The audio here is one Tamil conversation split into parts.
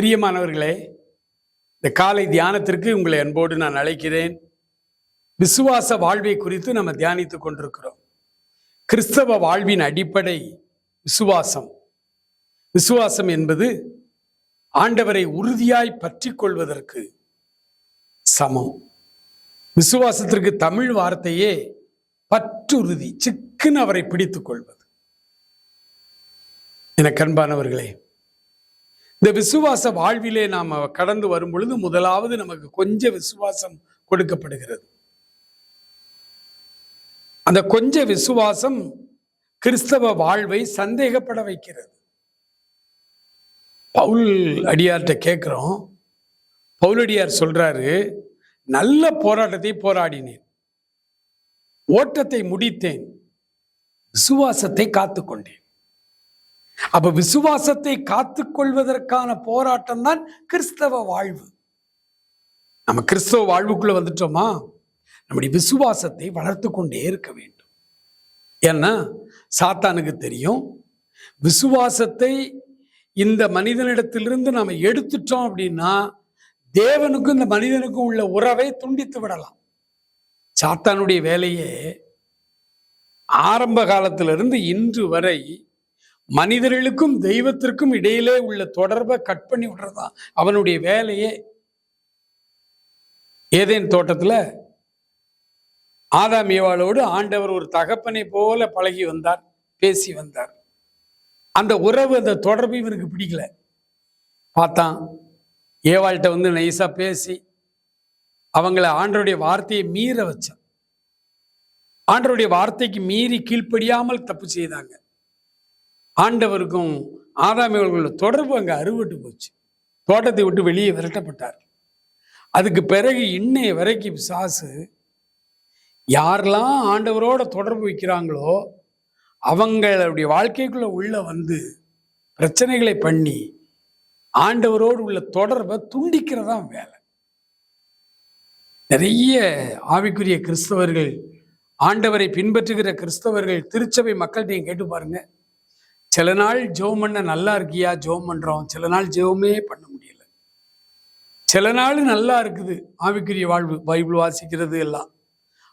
பிரியமானவர்களே இந்த காலை தியானத்திற்கு உங்களை அன்போடு நான் அழைக்கிறேன். விசுவாச வாழ்வை குறித்து நம்ம தியானித்து கொண்டிருக்கிறோம். கிறிஸ்தவ வாழ்வின் அடிப்படை விசுவாசம். விசுவாசம் என்பது ஆண்டவரை உறுதியாய் பற்றி கொள்வதற்கு சமம். விசுவாசத்திற்கு தமிழ் வார்த்தையே பற்றுறுதி சிக்குன்னு அவரை பிடித்துக் கொள்வது. என கண்பானவர்களே இந்த விசுவாச வாழ்விலே நாம் கடந்து வரும் பொழுது முதலாவது நமக்கு கொஞ்சம் விசுவாசம் கொடுக்கப்படுகிறது. அந்த கொஞ்ச விசுவாசம் கிறிஸ்தவ வாழ்வை சந்தேகப்பட வைக்கிறது. பவுல் அடியார்கிட்ட கேட்குறோம். பவுலடியார் சொல்றாரு நல்ல போராட்டத்தை போராடினேன். ஓட்டத்தை முடித்தேன். விசுவாசத்தை காத்துக்கொண்டேன். அப்ப விசுவாசத்தை காத்துக்கொள்வதற்கான போராட்டம் தான் கிறிஸ்தவ வாழ்வு. நம்ம கிறிஸ்தவ வாழ்வுக்குள்ள வந்துட்டோமா? நம்முடைய விசுவாசத்தை வளர்த்து கொண்டே இருக்க வேண்டும். ஏன்னா சாத்தானுக்கு தெரியும் விசுவாசத்தை இந்த மனிதனிடத்திலிருந்து நாம் எடுத்துட்டோம் அப்படின்னா தேவனுக்கும் இந்த மனிதனுக்கும் உள்ள உறவை துண்டித்து விடலாம். சாத்தானுடைய வேலையே ஆரம்ப காலத்திலிருந்து இன்று வரை மனிதர்களுக்கும் தெய்வத்திற்கும் இடையிலே உள்ள தொடர்பை கட் பண்ணி விடுறதுதான் அவனுடைய வேலையே. ஏதேன் தோட்டத்தில் ஆதாம் ஏவாளோடு ஆண்டவர் ஒரு தகப்பனை போல பழகி வந்தார் பேசி வந்தார். அந்த உறவு அந்த தொடர்பு இவனுக்கு பிடிக்கல. பார்த்தான் ஏவாள்கிட்ட வந்து நைஸாக பேசி அவங்கள ஆண்டருடைய வார்த்தையை மீற வச்சான். ஆண்டருடைய வார்த்தைக்கு மீறி கீழ்ப்படியாமல் தப்பு செய்தாங்க. ஆண்டவருக்கும் ஆதாமியவர்களோட தொடர்பு அங்கே அறுவட்டு போச்சு. தோட்டத்தை விட்டு வெளியே விரட்டப்பட்டார். அதுக்கு பிறகு இன்னைய வரைக்கும் சாசு யாரெல்லாம் ஆண்டவரோட தொடர்பு வைக்கிறாங்களோ அவங்களுடைய வாழ்க்கைக்குள்ளே உள்ள வந்து பிரச்சனைகளை பண்ணி ஆண்டவரோடு உள்ள தொடர்பை துண்டிக்கிறதா வேலை. நிறைய ஆவிக்குரிய கிறிஸ்தவர்கள் ஆண்டவரை பின்பற்றுகிற கிறிஸ்தவர்கள் திருச்சபை மக்கள்கிட்ட கேட்டு பாருங்கள் சில நாள் ஜெபம் பண்ண நல்லா இருக்கியா? ஜெபம் பண்றோம். சில நாள் ஜெபமே பண்ண முடியல. சில நாள் நல்லா இருக்குது. ஆவிக்குரிய வாழ்வு பைபிள் வாசிக்கிறது எல்லாம்.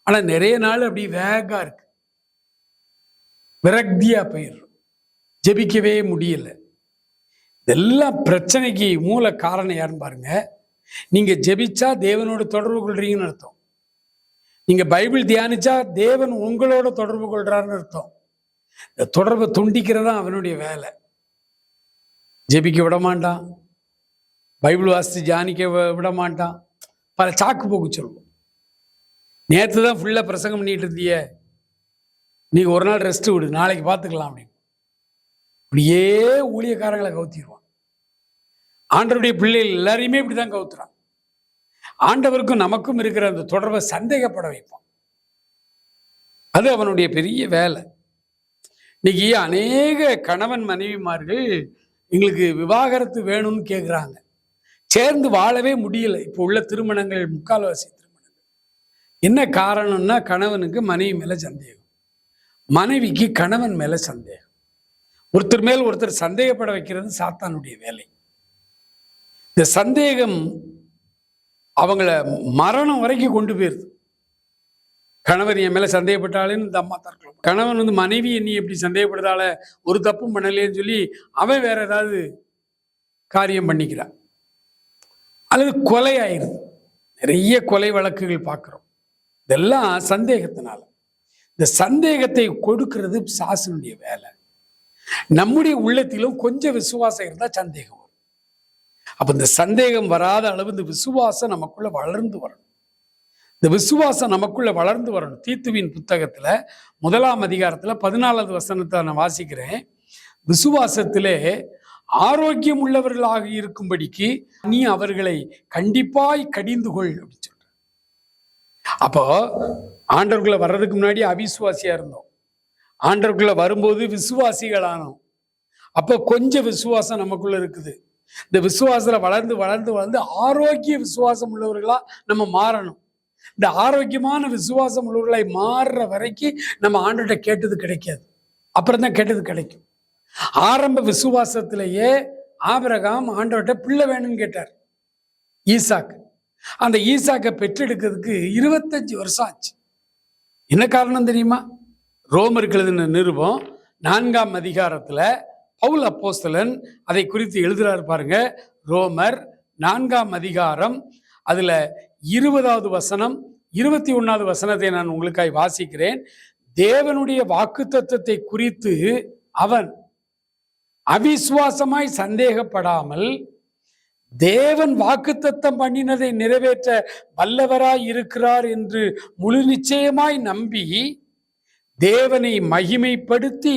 ஆனா நிறைய நாள் அப்படி வேகா இருக்கு. விரக்தியா போயிடுறோம். ஜெபிக்கவே முடியல. இதெல்லாம் பிரச்சனைக்கு மூல காரணம் யாருன்னு பாருங்க. நீங்க ஜெபிச்சா தேவனோட தொடர்பு கொள்றீங்கன்னு அர்த்தம். நீங்க பைபிள் தியானிச்சா தேவன் உங்களோட தொடர்பு கொள்றாருன்னு அர்த்தம். இந்த தொடர்பை துண்டிக்கிறதா அவனுடைய வேலை. ஜெபிக்க விட மாட்டான் பைபிள் வாசித்து ஜானிக்க விடமாட்டான். விட மாட்டான் பல சாக்கு போக்கு சொல்லுவோம். நேற்று தான் ஃபுல்லாக பிரசங்கம் பண்ணிட்டு இருந்தியே. நீ ஒரு நாள் ரெஸ்ட் விடு நாளைக்கு பார்த்துக்கலாம் அப்படின்னு. இப்படியே ஊழியக்காரங்களை கவுத்திடுவான். ஆண்டவருடைய பிள்ளைகள் எல்லாரையுமே இப்படி தான் கவுத்துறான். ஆண்டவருக்கும் நமக்கும் இருக்கிற அந்த தொடர்பை சந்தேகப்பட வைப்பான். அது அவனுடைய பெரிய வேலை. இன்னைக்கு அநேக கணவன் மனைவிமார்கள் எங்களுக்கு விவாகரத்து வேணும்னு கேட்குறாங்க சேர்ந்து வாழவே முடியல. இப்போ உள்ள திருமணங்கள் முக்கால்வாசி திருமணங்கள். என்ன காரணம்னா கணவனுக்கு மனைவி மேலே சந்தேகம். மனைவிக்கு கணவன் மேலே சந்தேகம். ஒருத்தர் மேல் ஒருத்தர் சந்தேகப்பட வைக்கிறது சாத்தானுடைய வேலை. இந்த சந்தேகம் அவங்கள மரணம் வரைக்கும் கொண்டு போயிருது. கணவர் என் மேலே சந்தேகப்பட்டாலேன்னு இந்த அம்மா தற்கொலை கணவன் வந்து மனைவி நீ எப்படி சந்தேகப்படுதால ஒரு தப்பும் பண்ணலேன்னு சொல்லி அவன் வேற ஏதாவது காரியம் பண்ணிக்கிறான் அல்லது கொலை ஆயிருது நிறைய கொலை வழக்குகள் பார்க்குறோம். இதெல்லாம் சந்தேகத்தினால. இந்த சந்தேகத்தை கொடுக்கிறது சாசனுடைய வேலை. நம்முடைய உள்ளத்திலும் கொஞ்சம் விசுவாசம் இருந்தால் சந்தேகம் வரும். அப்போ இந்த சந்தேகம் வராத அளவு இந்த விசுவாசம் நமக்குள்ள வளர்ந்து வரணும். இந்த விசுவாசம் நமக்குள்ள வளர்ந்து வரணும். தீத்துவின் புத்தகத்துல முதலாம் அதிகாரத்துல பதினாலாவது வசனத்தை நான் வாசிக்கிறேன். விசுவாசத்திலே ஆரோக்கியம் உள்ளவர்களாக இருக்கும்படிக்கு நீ அவர்களை கண்டிப்பாய் கடிந்து கொள் அப்படின்னு சொல்ற அப்போ ஆண்டவர்களை வர்றதுக்கு முன்னாடி அவிசுவாசியா இருந்தோம். ஆண்டவர்களை வரும்போது விசுவாசிகளானோம். அப்போ கொஞ்சம் விசுவாசம் நமக்குள்ள இருக்குது. இந்த விசுவாசத்தில் வளர்ந்து வளர்ந்து வளர்ந்து ஆரோக்கிய விசுவாசம் உள்ளவர்களா நம்ம மாறணும். இந்த ஆரோக்கியமான விசுவாசம் உள்ளவர்களை மாறுற வரைக்கும் நம்ம ஆண்டுகிட்ட கேட்டது கிடைக்காது. அப்புறம் தான் கேட்டது கிடைக்கும். ஆரம்ப விசுவாசத்திலேயே ஆபிரகாம் ஆண்டவர்கிட்ட பிள்ளை வேணும்னு கேட்டார். ஈசாக்கு அந்த ஈசாக்கை பெற்றெடுக்கிறதுக்கு இருபத்தஞ்சு வருஷம் ஆச்சு. என்ன காரணம் தெரியுமா? ரோமருக்கு இருக்கிறதுன்னு நிருபம் நான்காம் அதிகாரத்துல பவுல் அப்போஸ்தலன் அதை குறித்து எழுதுறாரு பாருங்க. ரோமர் நான்காம் அதிகாரம் அதுல இருபதாவது வசனம் இருபத்தி ஒன்றாவது வசனத்தை நான் உங்களுக்காய் வாசிக்கிறேன். தேவனுடைய வாக்குத்தத்தத்தை குறித்து அவன் அவிசுவாசமாய் சந்தேகப்படாமல் தேவன் வாக்குத்தத்தம் பண்ணினதை நிறைவேற்ற வல்லவராய் இருக்கிறார் என்று முழு நிச்சயமாய் நம்பி தேவனை மகிமைப்படுத்தி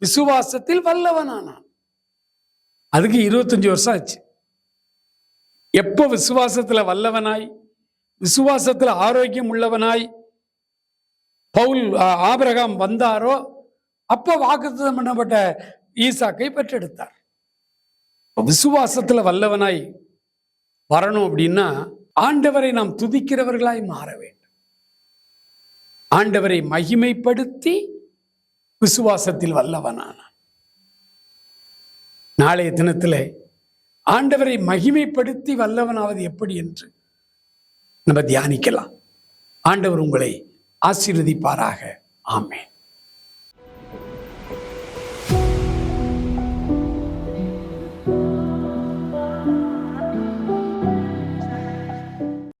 விசுவாசத்தில் வல்லவனானான். அதுக்கு இருபத்தஞ்சு வருஷம் ஆச்சு. எப்போ விசுவாசத்தில் வல்லவனாய்? விசுவாசத்தில் ஆரோக்கியம் உள்ளவனாய் பவுல் ஆபிரகாம் வந்தாரோ அப்போ வாக்குத்தம் பண்ணப்பட்ட ஈசாக்கை பெற்றெடுத்தார். விசுவாசத்தில் வல்லவனாய் வரணும் அப்படின்னா ஆண்டவரை நாம் துதிக்கிறவர்களாய் மாற வேண்டும். ஆண்டவரை மகிமைப்படுத்தி விசுவாசத்தில் வல்லவனானான். நாளைய தினத்திலே ஆண்டவரை மகிமைப்படுத்தி வல்லவனாவது எப்படி என்று நம்ம தியானிக்கலாம். ஆண்டவர் உங்களை ஆசீர்வதிப்பாராக. ஆமேன்.